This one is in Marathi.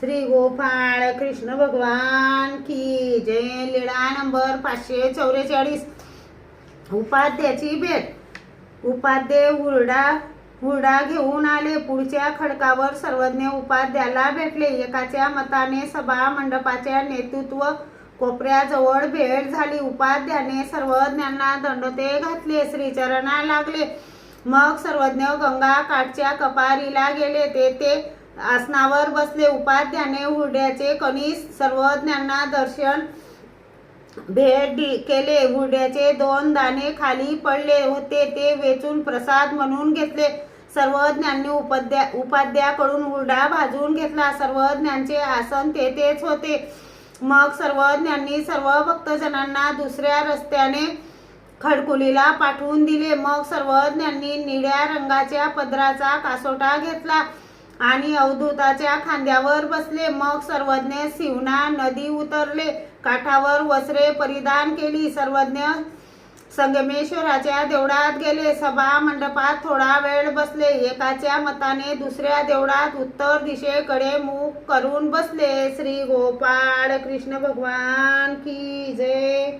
श्री गोपाळ कृष्ण भगवान की जय लिळा नंबर पाचशे चौवेचाळीस उपाध्याची भेट. उपाध्ये हुरडा हुरडा घेऊन आले. पुढच्या खडकावर सर्वज्ञ उपाध्याला भेटले. एकाच्या मताने सभा मंडपाच्या नेतृत्व कोपऱ्याजवळ भेट झाली. उपाध्याने सर्वज्ञांना दंडते घातले. श्रीचरणा लागले. मग सर्वज्ञ गंगा काठच्या कपारीला गेले. ते ते आसनावर बसले उपाध्याने हुरड्याचे कणीस सर्वज्ञांना दर्शन भेट केले. हुरड्याचे दोन दाणे खाली पडले होते. ते वेचून प्रसाद म्हणून घेतले. सर्वज्ञांनी उपाध्या उपाध्याकडून हुरडा भाजून घेतला. सर्वज्ञांचे आसन तेथेच होते. मग सर्वज्ञांनी सर्व भक्तजनांना दुसऱ्या रस्त्याने खडकुलीला पाठवून दिले. मग सर्वज्ञांनी निळ्या रंगाच्या पदराचा कासोटा घेतला. आणि अवधूताच्या खांद्यावर बसले. मग सर्वज्ञ शिवना नदी उतरले. काठावर वस्त्रे परिधान केली. सर्वज्ञ संगमेश्वराच्या देवळात गेले. सभा मंडपात थोडा वेळ बसले. एकाच्या मताने दुसऱ्या देवळात उत्तर दिशेकडे मुख करून बसले. श्री गोपाळ कृष्ण भगवान की जय.